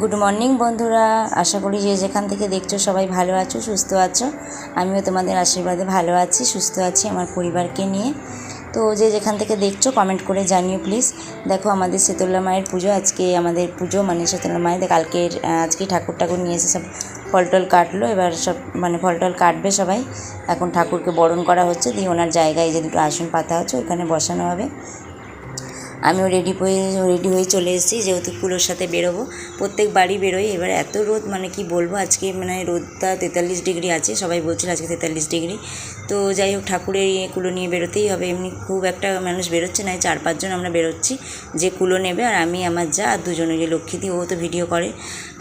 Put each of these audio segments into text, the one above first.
Good morning বন্ধুরা। আশা করি যে যেখান থেকে দেখছ সবাই ভালো আছো, সুস্থ আছো। আমিও তোমাদের আশীর্বাদে ভালো আছি, সুস্থ আছি আমার পরিবারকে নিয়ে। তো যে যেখান থেকে দেখছ কমেন্ট করে জানিও প্লিজ দেখো, আমাদের শীতলা মায়ের পুজো, আজকে আমাদের পুজো মানে শীতলা মায়ের কালকের আজকে ঠাকুর ঠাকুর নিয়ে এসে সব ফল টল কাটলো। এবার সব মানে ফল টল কাটবে সবাই। এখন ঠাকুরকে বরণ করা হচ্ছে, দিয়ে ওনার জায়গায় যে দুটো আসন পাতা হচ্ছে ওখানে বসানো হবে। আমিও রেডি হয়ে রেডি হয়ে চলে এসেছি, যেহেতু কুলোর সাথে বেরোবো। প্রত্যেক বাড়ি বেরোই, এবার এত রোদ মানে কি বলব, আজকে মানে রোদটা তেতাল্লিশ ডিগ্রি আছে, সবাই বলছিল আজকে তেতাল্লিশ ডিগ্রি। তো যাই হোক, ঠাকুরের ইয়ে কুলো নিয়ে বেরোতেই হবে, এমনি খুব একটা মানুষ বেরোচ্ছে না চার পাঁচজন আমরা বেরোচ্ছি, যে কুলো নেবে, আর আমি, আমার যা, আর দুজনে, যে লক্ষ্মীদি, ও তো ভিডিও করে,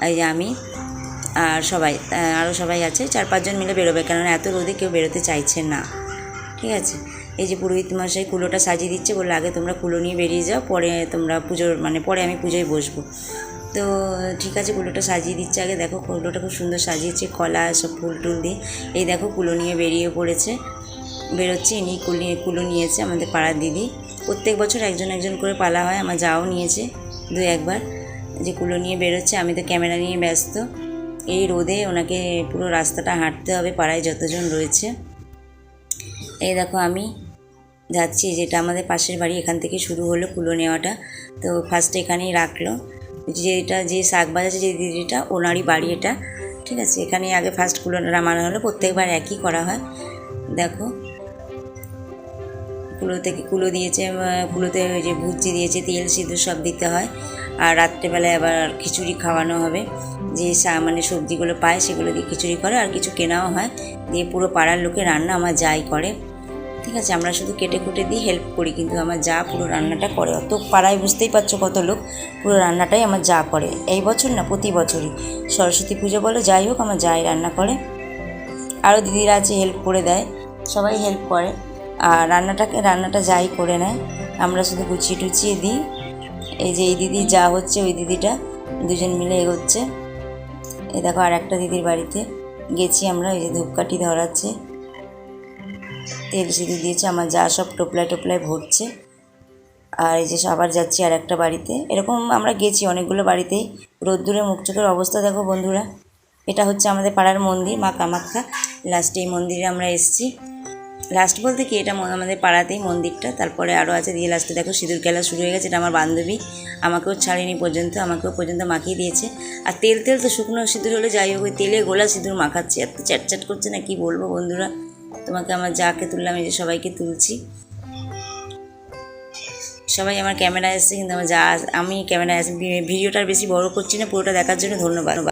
এই যে আমি, আর সবাই আরও সবাই আছে, চার পাঁচজন মিলে বেরোবে, কেননা এত রোদে কেউ বেরোতে চাইছে না, ঠিক আছে? এই যে পুরোহিত মশাই কুলোটা সাজিয়ে দিচ্ছে, বলল, আগে তোমরা কুলো নিয়ে বেরিয়ে যাও, পরে তোমরা পুজোর মানে পরে আমি পুজোয় বসবো। তো ঠিক আছে, কুলোটা সাজিয়ে দিচ্ছে আগে। দেখো, কুলোটা খুব সুন্দর সাজিয়েছে, কলা, সব ফুল টুল দিয়ে। এই দেখো, কুলো নিয়ে বেরিয়ে পড়েছে। বেরোচ্ছে ইনি কুলি কুলো নিয়েছে আমাদের পাড়ার দিদি। প্রত্যেক বছর একজন একজন করে পালা হয়, আমার যাও নিয়েছে দু একবার। যে কুলো নিয়ে বেরোচ্ছে, আমি তো ক্যামেরা নিয়ে ব্যস্ত। এই রোদে ওনাকে পুরো রাস্তাটা হাঁটতে হবে, পাড়ায় যতজন রয়েছে। এই দেখো আমি যাচ্ছি, যেটা আমাদের পাশের বাড়ি এখান থেকে শুরু হলো কুলো নেওয়াটা। তো ফার্স্টে এখানেই রাখল। যেটা, যে শাক বাজাচ্ছে যে দিদিটা, ওনারই বাড়ি এটা। ঠিক আছে এখানে আগে ফার্স্ট কুলো নামানো হলো, প্রত্যেকবার একই করা হয়। দেখো। কুলো থেকে কুলো দিয়েছে কুলোতে ওই যে ভুজি দিয়েছে, তেল সিঁদুর সব দিতে হয়। আর রাত্রেবেলায় আবার খিচুড়ি খাওয়ানো হবে। যে সা- মানে সবজিগুলো পায় সেগুলো দিয়ে খিচুড়ি করে, আর কিছু কেনাও হয়। দিয়ে পুরো পাড়ার লোকে রান্না, আমার যাই করে। ঠিক আছে, আমরা শুধু কেটে কুটে দিয়ে হেল্প করি, কিন্তু আমার যা পুরো রান্নাটা করে। অত পাড়ায় বুঝতেই পারছ কত লোক পুরো রান্নাটাই আমার যা করে। এই বছর না, প্রতি বছরই। সরস্বতী পুজো বলো, যাই হোক, আমার যাই রান্না করে। আরও দিদিরা আছে হেল্প করে দেয়। সবাই হেল্প করে। আর রান্নাটাকে, রান্নাটা যাই করে নেয়। আমরা শুধু গুছিয়ে টুচিয়ে দিই। এই যে, এই দিদি যা হচ্ছে, ওই দিদিটা দুজন মিলে এগোচ্ছে। এই দেখো আর একটা দিদির বাড়িতে গেছি আমরা, এই যে ধূপকাঠি ধরাচ্ছে। তেল সিঁদুর দিয়েছে, আমার যা সব টোপলায় টোপলায় ভরছে। আর এই যে আবার যাচ্ছি আর একটা বাড়িতে। এরকম আমরা গেছি অনেকগুলো বাড়িতেই। রোদ্দুরে মুখ চোখের অবস্থা দেখো বন্ধুরা। এটা হচ্ছে আমাদের পাড়ার মন্দির, মা কামাখ্যা। লাস্টে এই মন্দিরে আমরা এসেছি। লাস্ট বলতে কি, এটা আমাদের পাড়াতেই মন্দিরটা। তারপরে আরও আছে দিয়ে লাস্টে দেখো সিঁদুর খেলা শুরু হয়ে গেছে, এটা আমার বান্ধবী। আমাকেও ছাড়েনি পর্যন্ত, আমাকেও পর্যন্ত মাখিয়ে দিয়েছে। আর তেল তেল তো শুকনো সিঁদুর হলে যাই হোক, ওই তেলে গোলা সিঁদুর মাখাচ্ছে, এত চ্যাটচ্যাট করছে না কি বলব বন্ধুরা। তোমাকে আমার যাকে তুললাম এই যে সবাইকে তুলছি। সবাই আমার ক্যামেরায় আসছে, কিন্তু আমার যা আমি ক্যামেরা ভিডিওটা ভিডিওটার বেশি বড় করছি না, পুরোটা দেখার জন্য ধন্যবাদ।